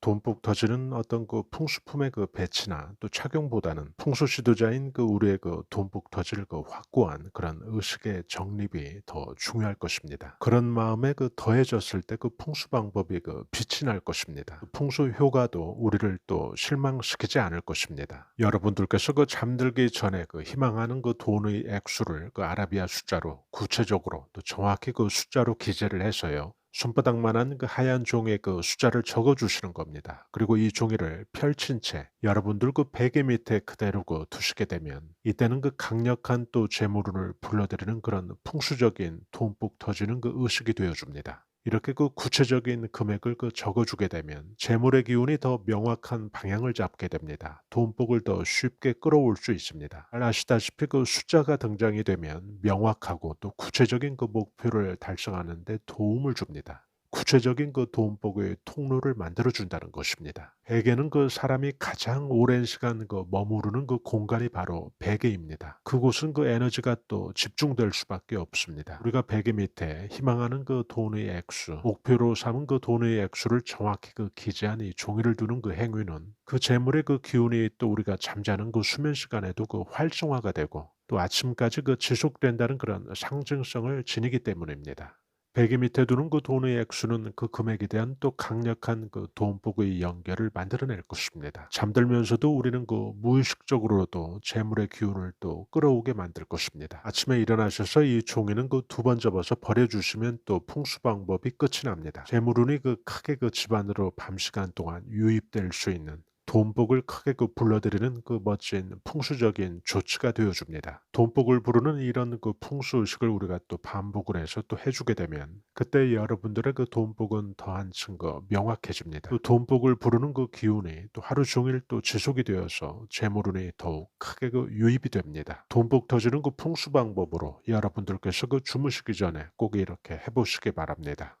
돈복 터지는 어떤 그 풍수품의 그 배치나 또 착용보다는 풍수 지도자인 그 우리의 그 돈복 터질 그 확고한 그런 의식의 정립이 더 중요할 것입니다. 그런 마음에 그 더해졌을 때 그 풍수 방법이 그 빛이 날 것입니다. 그 풍수 효과도 우리를 또 실망시키지 않을 것입니다. 여러분들께서 그 잠들기 전에 그 희망하는 그 돈의 액수를 그 아라비아 숫자로 구체적으로 또 정확히 그 숫자로 기재를 해서요. 손바닥만한 그 하얀 종이에 그 숫자를 적어 주시는 겁니다. 그리고 이 종이를 펼친 채 여러분들 그 베개 밑에 그대로 그 두시게 되면 이때는 그 강력한 또 재물운을 불러들이는 그런 풍수적인 돈복 터지는 그 의식이 되어 줍니다. 이렇게 그 구체적인 금액을 그 적어주게 되면 재물의 기운이 더 명확한 방향을 잡게 됩니다. 돈복을 더 쉽게 끌어올 수 있습니다. 잘 아시다시피 그 숫자가 등장이 되면 명확하고 또 구체적인 그 목표를 달성하는 데 도움을 줍니다. 구체적인 그 돈복의 통로를 만들어 준다는 것입니다. 베개는 그 사람이 가장 오랜 시간 그 머무르는 그 공간이 바로 베개입니다. 그곳은 그 에너지가 또 집중될 수밖에 없습니다. 우리가 베개 밑에 희망하는 그 돈의 액수, 목표로 삼은 그 돈의 액수를 정확히 그 기재한 이 종이를 두는 그 행위는 그 재물의 그 기운이 또 우리가 잠자는 그 수면 시간에도 그 활성화가 되고 또 아침까지 그 지속된다는 그런 상징성을 지니기 때문입니다. 베개 밑에 두는 그 돈의 액수는 그 금액에 대한 또 강력한 그 돈복의 연결을 만들어낼 것입니다. 잠들면서도 우리는 그 무의식적으로도 재물의 기운을 또 끌어오게 만들 것입니다. 아침에 일어나셔서 이 종이는 그 두 번 접어서 버려주시면 또 풍수 방법이 끝이 납니다. 재물운이 그 크게 그 집안으로 밤 시간 동안 유입될 수 있는 돈복을 크게 그 불러들이는 그 멋진 풍수적인 조치가 되어줍니다. 돈복을 부르는 이런 그 풍수 의식을 우리가 또 반복을 해서 또 해주게 되면 그때 여러분들의 그 돈복은 더 한층 그 명확해집니다. 또 돈복을 부르는 그 기운이 또 하루 종일 또 지속이 되어서 재물운이 더욱 크게 그 유입이 됩니다. 돈복 터지는 그 풍수 방법으로 여러분들께서 그 주무시기 전에 꼭 이렇게 해보시기 바랍니다.